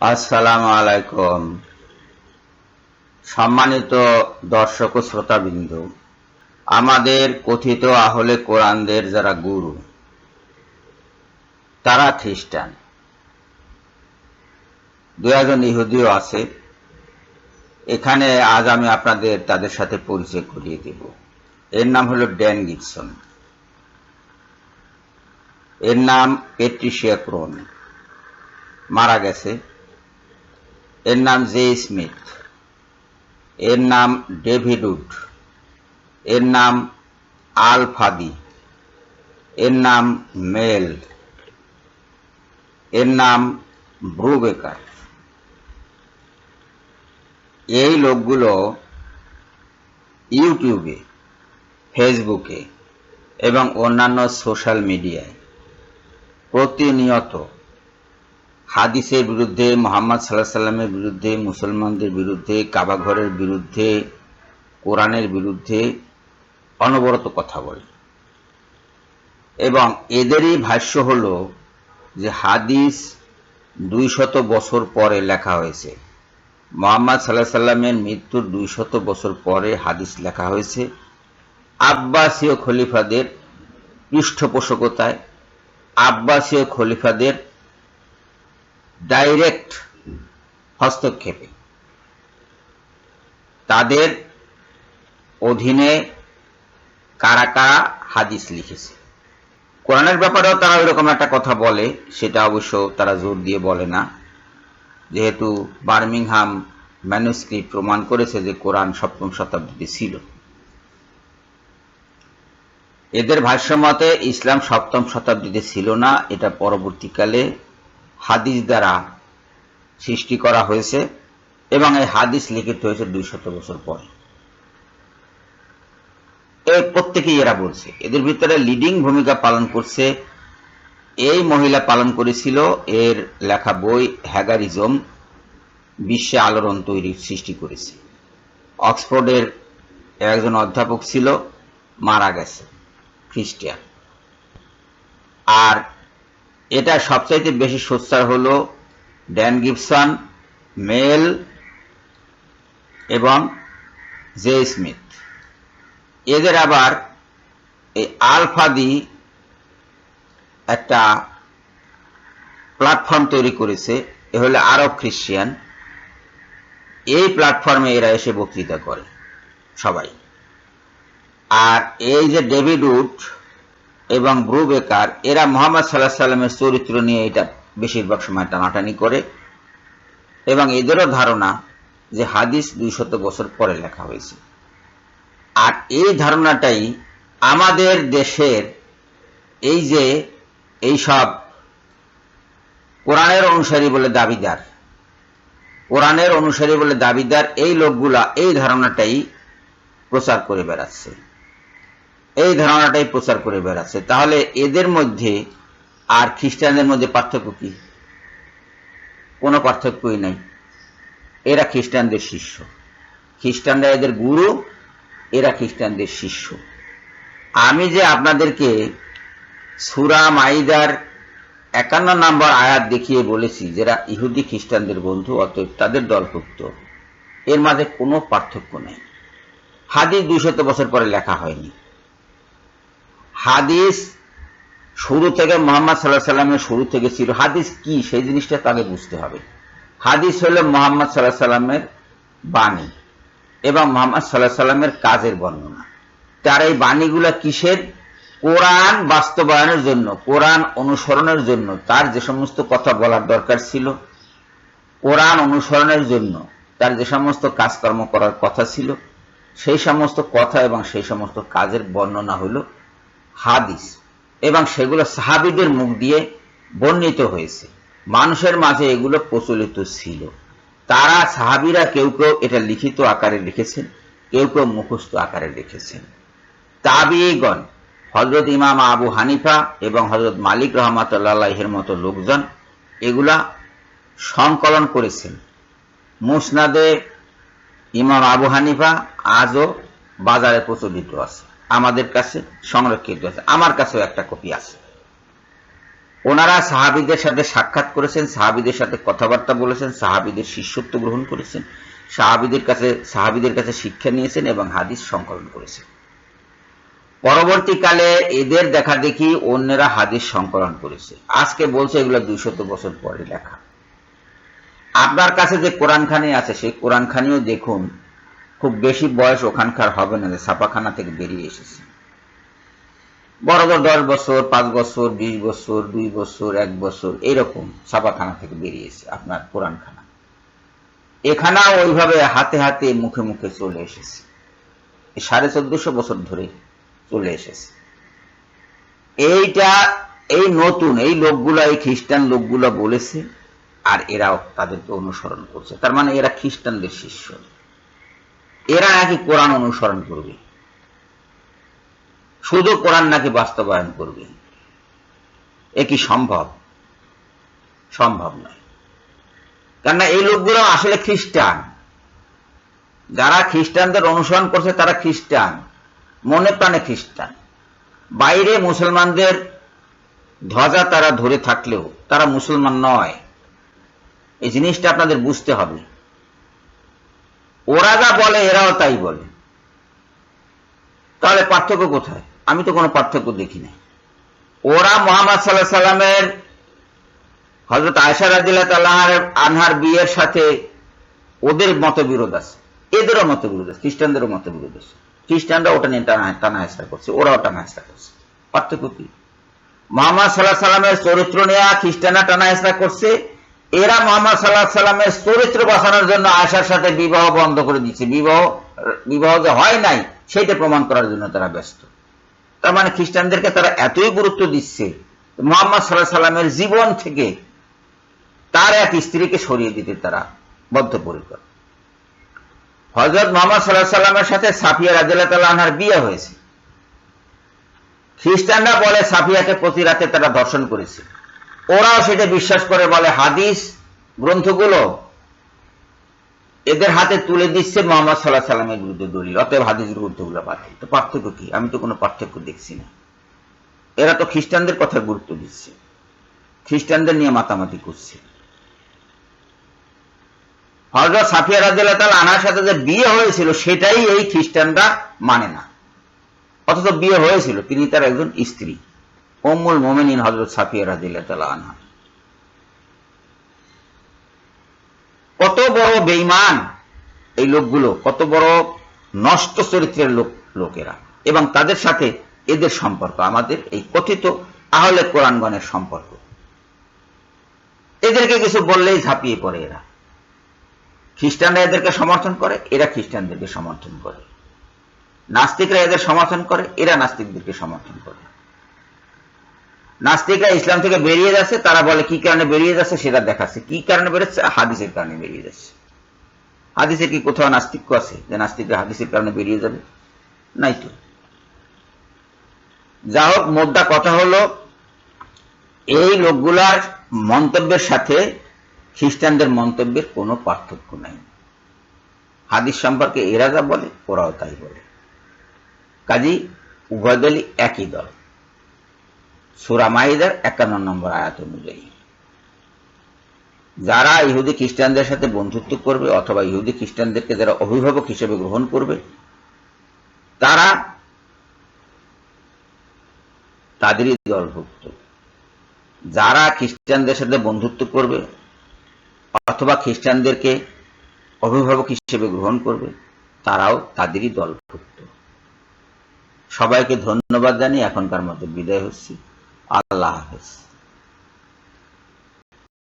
আসসালামু আলাইকুম সম্মানিত দর্শক ও শ্রোতাবৃন্দ, আমাদের কথিত আহলে কোরআনদের যারা গুরু, তারা খ্রিস্টান। দু একজন ইহুদিও আছে, এখানে আজ আমি আপনাদের তাদের সাথে পরিচয় করিয়ে দেব। এর নাম হলো ড্যান গিবসন। এর নাম পেট্রিশিয়া ক্রোন। মারা গেছে। এর নাম জে স্মিথ। এর নাম ডেভিড উড। এর নাম আল ফাদি। এর নাম মেল। এর নাম ব্রুবেকার। এই লোকগুলো ইউটিউবে, ফেসবুকে এবং অন্যান্য সোশ্যাল মিডিয়ায় প্রতিনিয়ত হাদিসের বিরুদ্ধে, মোহাম্মদ সাল্লাহ সাল্লামের বিরুদ্ধে, মুসলমানদের বিরুদ্ধে, কাবাঘরের বিরুদ্ধে, কোরআনের বিরুদ্ধে অনবরত কথা বলে। এবং এদেরই ভাষ্য হল যে হাদিস দুই শত বছর পরে লেখা হয়েছে। মোহাম্মদ সাল্লাহ সাল্লামের মৃত্যুর দুই শত বছর পরে হাদিস লেখা হয়েছে। আব্বাসীয় খলিফাদের পৃষ্ঠপোষকতায়, আব্বাসীয় খলিফাদের ডাইরেক্ট হস্তক্ষেপে। তাদের অধীনে কারা কারা হাদিস লিখেছে। কোরআনের ব্যাপারেও তারা ওইরকম একটা কথা বলে, সেটা অবশ্য তারা জোর দিয়ে বলে না। যেহেতু বার্মিংহাম ম্যানুস্ক্রিপ্ট প্রমাণ করেছে যে কোরআন সপ্তম শতাব্দীতে ছিল। এদের ভাষ্য মতে ইসলাম সপ্তম শতাব্দীতে ছিল না, এটা পরবর্তীকালে হাদিস দ্বারা সৃষ্টি করা হয়েছে এবং এই হাদিস লিখিত হয়েছে দুই শত বছর পরে। এই প্রত্যেকেই এরা বলছে, এদের ভিতরে লিডিং ভূমিকা পালন করছে, এই মহিলা পালন করেছিল, এর লেখা বই হ্যাগারিজম বিশ্বে আলোড়ন তৈরি সৃষ্টি করেছে। অক্সফোর্ডের একজন অধ্যাপক ছিল, মারা গেছে, খ্রিস্টিয়ান। আর এটা সবচাইতে বেশি সোচ্চার হল ড্যান গিবসন, মেল এবং জে স্মিথ। এদের আবার এই আলফাদি একটা প্ল্যাটফর্ম তৈরি করেছে, এ হলো আরব খ্রিস্টিয়ান এই প্ল্যাটফর্মে এরা এসে বক্তৃতা করে সবাই। আর এই যে ডেভিড উড এবং ব্রু বেকার, এরা মোহাম্মদ সাল্লাহ সাল্লামের চরিত্র নিয়ে এটা বেশিরভাগ সময় টানাটানি করে। এবং এদেরও ধারণা যে হাদিস দুই শত বছর পরে লেখা হয়েছে। আর এই ধারণাটাই আমাদের দেশের এই যে এই সব কোরআনের অনুসারী বলে দাবিদার, কোরআনের অনুসারী বলে দাবিদার এই লোকগুলা এই ধারণাটাই প্রচার করে বেড়াচ্ছে। এই ধারণাটাই প্রচার করে বেড়াচ্ছে। তাহলে এদের মধ্যে আর খ্রিস্টানদের মধ্যে পার্থক্য কি? কোনো পার্থক্যই নাই। এরা খ্রিস্টানদের শিষ্য। খ্রিস্টানরা এদের গুরু, এরা খ্রিস্টানদের শিষ্য। আমি যে আপনাদেরকে সুরা মাইদার একান্ন নম্বর আয়াত দেখিয়ে বলেছি যারা ইহুদি খ্রিস্টানদের বন্ধু, অতএব তাদের দলভুক্ত, এর মাঝে কোনো পার্থক্য নেই। হাদিস দুইশত বছর পরে লেখা হয়নি। হাদিস শুরু থেকে মোহাম্মদ সাল্লাহ সাল্লামের শুরু থেকে ছিল, হাদিস কি? সেই জিনিসটা তাকে বুঝতে হবে। হাদিস হলো মোহাম্মদ সাল্লাহ সাল্লামের বাণী এবং মোহাম্মদ সাল্লাহ সাল্লামের কাজের বর্ণনা। তার এই বাণীগুলা কিসের? কোরআন বাস্তবায়নের জন্য, কোরআন অনুসরণের জন্য। তার যে সমস্ত কথা বলার দরকার ছিল, কোরআন অনুসরণের জন্য তার যে সমস্ত কাজকর্ম করার কথা ছিল, সেই সমস্ত কথা এবং সেই সমস্ত কাজের বর্ণনা হলো হাদিস এবং সেগুলো সাহাবিদের মুখ দিয়ে বর্ণিত হয়েছে। মানুষের মাঝে এগুলো প্রচলিত ছিল। তারা সাহাবিরা কেউ কেউ এটা লিখিত আকারে লিখেছেন, কেউ কেউ মুখস্থ আকারে লিখেছেন। তাবিগণ হজরত ইমাম আবু হানিফা এবং হজরত মালিক রহমাতুল্লাহের মতো লোকজন এগুলা সংকলন করেছেন। মুসনাদে ইমাম আবু হানিফা আজও বাজারে প্রচলিত আছে। আমাদের কাছে সংরক্ষিত আছে আমার কাছেও একটা কপি আছে। ওনারা সাহাবিদের সাথে সাক্ষাৎ করেছেন, সাহাবিদের সাথে কথাবার্তা বলেছেন, সাহাবিদের শিষ্যত্ব গ্রহণ করেছেন, সাহাবিদের কাছে সাহাবিদের কাছে শিক্ষা নিয়েছেন এবং হাদিস সংকলন করেছেন। পরবর্তীকালে এদের দেখা দেখি অন্যরা হাদিস সংকলন করেছে। আজকে বলছে এগুলো দুইশত বছর পরে লেখা। আপনার কাছে যে কোরআন খানি আছে, সেই কোরআন খানিও দেখুন খুব বেশি বয়স ওখানকার হবে না যে ছাপাখানা থেকে বেরিয়ে এসেছে। বড় বড় দশ বছর, পাঁচ বছর, বিশ বছর, দুই বছর, এক বছর, এরকম ছাপাখানা থেকে বেরিয়েছে আপনার কোরআনখানা এখানেও ওইভাবে হাতে হাতে, মুখে মুখে চলে এসেছে। সাড়ে চোদ্দশো বছর ধরে চলে এসেছে। এইটা, এই নতুন, এই লোকগুলা, এই খ্রিস্টান লোকগুলা বলেছে, আর এরাও তাদেরকে অনুসরণ করছে। তার মানে এরা খ্রিস্টানদের শিষ্য। এরা নাকি কোরআন অনুসরণ করবে। শুধু কোরআন নাকি বাস্তবায়ন করবে। এ কি সম্ভব? সম্ভব নয়। কেননা এই লোকগুলো আসলে খ্রিস্টান। যারা খ্রিস্টানদের অনুসরণ করছে তারা খ্রিস্টান। মনে প্রাণে খ্রিস্টান। বাইরে মুসলমানদের ধ্বজা তারা ধরে থাকলেও তারা মুসলমান নয়। এই জিনিসটা আপনাদের বুঝতে হবে। ওরা যা বলে, এরাও তাই বলে। তাহলে পার্থক্য কোথায়? আমি তো কোনো পার্থক্য দেখি না ওরা মোহাম্মদ সাল্লাহ সাল্লামের হজরত আয়সা রাজিল্লাহ তাল্লাহার আনহার বিয়ের সাথে ওদের মতবিরোধ আছে। এদেরও মতবিরোধ আছে, খ্রিস্টানদেরও মতবিরোধ আছে। খ্রিস্টানরা ওটা নিয়ে টানা টানা হেসা করছে, ওরাও টানা হেসা করছে। পার্থক্য কি? মোহাম্মদ সাল্লাহ সাল্লামের চরিত্র নেওয়া খ্রিস্টানরা টানা হেসা করছে এরা মোহাম্মদ সাল্লাহ সাল্লামের চরিত্র বাঁচানোর জন্য আশার সাথে বিবাহ বন্ধ করে দিচ্ছে। বিবাহ বিবাহ যে হয় নাই সেইটা প্রমাণ করার জন্য তারা ব্যস্ত। তার মানে খ্রিস্টানদেরকে তারা এতই গুরুত্ব দিচ্ছে, মোহাম্মদ সাল্লাহ সাল্লামের জীবন থেকে তার এক স্ত্রীকে সরিয়ে দিতে তারা বদ্ধপরিকর। হজরত মোহাম্মদ সাল্লাহ সাল্লামের সাথে সাফিয়া রাজিল্লাহ তাল্লাহার বিয়ে হয়েছে। খ্রিস্টানরা বলে সাফিয়াকে প্রতি রাতে তারা দর্শন করেছে ওরাও সেটা বিশ্বাস করে, বলে হাদিস গ্রন্থগুলো এদের হাতে তুলে দিচ্ছে মোহাম্মদ সাল্লাহ সাল্লামের বিরুদ্ধে দলিল। অতএব হাদিস গ্রন্থগুলো বাতিল তো পার্থক্য কি? আমি তো কোনো পার্থক্য দেখছি না। এরা তো খ্রিস্টানদের কথা গুরুত্ব দিচ্ছে। খ্রিস্টানদের নিয়ে মাতামাতি করছে। হজরত সাফিয়া রাজিয়াল আনার সাথে যে বিয়ে হয়েছিল, সেটাই এই খ্রিস্টানরা মানে না। অথচ বিয়ে হয়েছিল। তিনি তার একজন স্ত্রী। অম্মুল মোমেনিন হজরত সাফিয়া রাজিল্লাহ আনহা। কত বড় বেইমান এই লোকগুলো, কত বড় নষ্ট চরিত্রের লোক, লোকেরা এবং তাদের সাথে এদের সম্পর্ক, আমাদের এই কথিত আহলে কোরআনগণের সম্পর্ক। এদেরকে কিছু বললেই ঝাঁপিয়ে পড়ে এরা। খ্রিস্টানরা এদেরকে সমর্থন করে, এরা খ্রিস্টানদেরকে সমর্থন করে। নাস্তিকরা এদের সমর্থন করে, এরা নাস্তিকদেরকে সমর্থন করে। নাস্তিকরা ইসলাম থেকে বেরিয়ে যাচ্ছে, তারা বলে কি কারণে বেরিয়ে যাচ্ছে সেটা দেখাচ্ছে। কি কারণে বেরোচ্ছে? হাদিসের কারণে বেরিয়ে যাচ্ছে। হাদিসের কি কোথাও নাস্তিক্য আছে যে নাস্তিকরা হাদিসের কারণে বেরিয়ে যাবে? নাই তো। যা হোক মোদ্দা কথা হলো, এই লোকগুলার মন্তব্যের সাথে খ্রিস্টানদের মন্তব্যের কোনো পার্থক্য নাই। হাদিস সম্পর্কে এরা যা বলে, ওরাও তাই বলে। কাজী উভয় দলই একই দল। সুরা মাইদার একান্ন নম্বর আয়াত অনুযায়ী। যারা ইহুদি খ্রিস্টানদের সাথে বন্ধুত্ব করবে অথবা ইহুদি খ্রিস্টানদেরকে যারা অভিভাবক হিসেবে গ্রহণ করবে, তারা তাদেরই দলভুক্ত। যারা খ্রিস্টানদের সাথে বন্ধুত্ব করবে অথবা খ্রিস্টানদেরকে অভিভাবক হিসেবে গ্রহণ করবে, তারাও তাদেরই দলভুক্ত। সবাইকে ধন্যবাদ জানিয়ে এখনকার মতো বিদায় হচ্ছি। Alarras